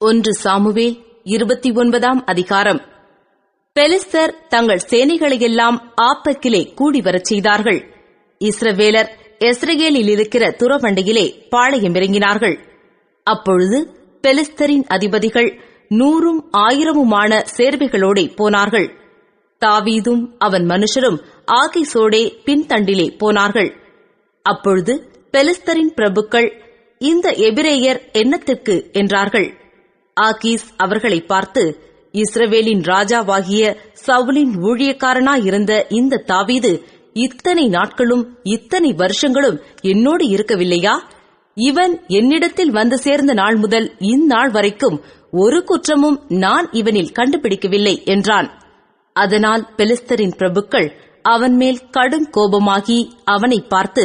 ஒன்று சாமுவேல் இருபத்தி ஒன்பதாம் அதிகாரம். பெலிஸ்தர் தங்கள் சேனைகளையெல்லாம் ஆப்பக்கிலே கூடி வரச் செய்தார்கள். இஸ்ரவேலர் எஸ்ரகேலில் இருக்கிற துறவண்டியிலே பாளையம் இறங்கினார்கள். அப்பொழுது பெலிஸ்தரின் அதிபதிகள் நூறும் ஆயிரமுமான சேர்வைகளோடே போனார்கள். தாவீதும் அவன் மனுஷரும் ஆகிசோடே பின்தண்டிலே போனார்கள். அப்பொழுது பெலிஸ்தரின் பிரபுக்கள் இந்த எபிரேயர் என்னத்திற்கு? என்றார்கள். ஆகீஸ் அவர்களை பார்த்து இஸ்ரவேலின் ராஜாவாகிய சவுலின் ஊழியக்காரனாயிருந்த இந்த தாவீது இத்தனை நாட்களும் இத்தனை வருஷங்களும் என்னோடு இருக்கவில்லையா? இவன் என்னிடத்தில் வந்து சேர்ந்த நாள் முதல் இந்நாள் வரைக்கும் ஒரு குற்றமும் நான் இவனில் கண்டுபிடிக்கவில்லை என்றான். அதனால் பெலிஸ்தரின் பிரபுக்கள் அவன் மேல் கடும் கோபமாகி அவனை பார்த்து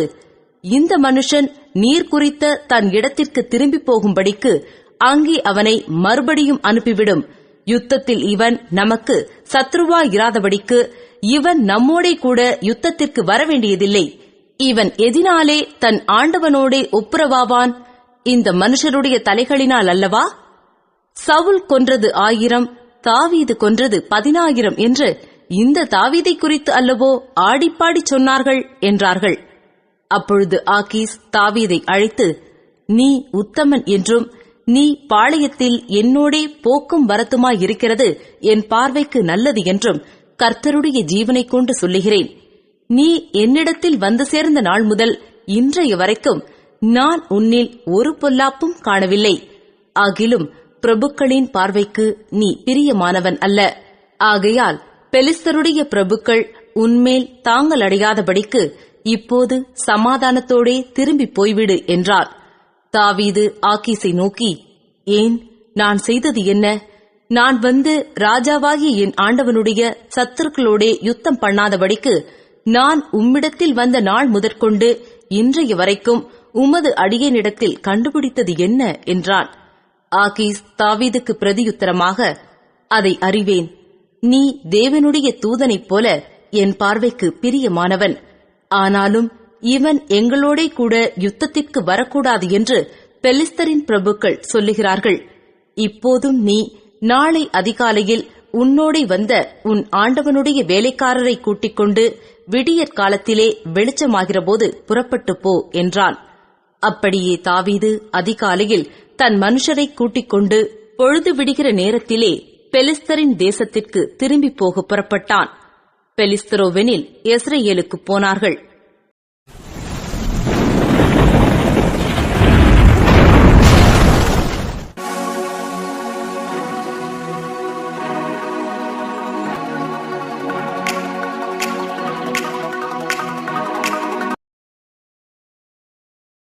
இந்த மனுஷன் நீர் குறித்த தன் இடத்திற்கு திரும்பி போகும்படிக்கு அங்கே அவனை மறுபடியும் அனுப்பிவிடும். யுத்தத்தில் இவன் நமக்கு சத்ருவாயிராதபடிக்கு இவன் நம்மோடே கூட யுத்தத்திற்கு வரவேண்டியதில்லை. இவன் எதினாலே தன் ஆண்டவனோடே ஒப்புரவாவான். இந்த மனுஷருடைய தலைகளினால் அல்லவா? சவுல் கொன்றது ஆயிரம் தாவீது கொன்றது பதினாயிரம் என்று இந்த தாவீதை குறித்து அல்லவோ ஆடிப்பாடி சொன்னார்கள் என்றார்கள். அப்பொழுது ஆகீஸ் தாவீதை அழைத்து நீ உத்தமன் என்றும் நீ பாளையத்தில் என்னோடே போக்கும் வரத்துமாயிருக்கிறது என் பார்வைக்கு நல்லது என்றும் கர்த்தருடைய ஜீவனை கொண்டு சொல்லுகிறேன். நீ என்னிடத்தில் வந்து சேர்ந்த நாள் முதல் இன்றைய வரைக்கும் நான் உன்னில் ஒரு பொல்லாப்பும் காணவில்லை. ஆகிலும் பிரபுக்களின் பார்வைக்கு நீ பிரியமானவன் அல்ல. ஆகையால் பெலிஸ்தருடைய பிரபுக்கள் உன்மேல் தாங்கள் அடையாதபடிக்கு இப்போது சமாதானத்தோடே திரும்பி போய்விடு என்றார். தாவீது ஆக்கீஸை நோக்கி ஏன்? நான் செய்தது என்ன? நான் வந்து ராஜாவாகிய என் ஆண்டவனுடைய சத்துருக்களோடே யுத்தம் பண்ணாதபடிக்கு நான் உம்மிடத்தில் வந்த நாள் முதற்கொண்டு இன்றைய வரைக்கும் உமது அடியனிடத்தில் கண்டுபிடித்தது என்ன? என்றான். ஆகீஸ் தாவீதுக்கு பிரதியுத்தரமாக அதை அறிவேன். நீ தேவனுடைய தூதனைப் போல என் பார்வைக்கு பிரியமானவன். ஆனாலும் இவன் எங்களோடே கூட யுத்தத்திற்கு வரக்கூடாது என்று பெலிஸ்தரின் பிரபுக்கள் சொல்லுகிறார்கள். இப்போதும் நீ நாளை அதிகாலையில் உன்னோடே வந்த உன் ஆண்டவனுடைய வேலைக்காரரை கூட்டிக் கொண்டு விடியற் காலத்திலே வெளிச்சமாகிறபோது புறப்பட்டு போ என்றான். அப்படியே தாவீது அதிகாலையில் தன் மனுஷரை கூட்டிக் கொண்டு பொழுது விடுகிற நேரத்திலே பெலிஸ்தரின் தேசத்திற்கு திரும்பி போக புறப்பட்டான். பெலிஸ்தரோவெனில் எஸ்ரேலுக்கு போனார்கள்.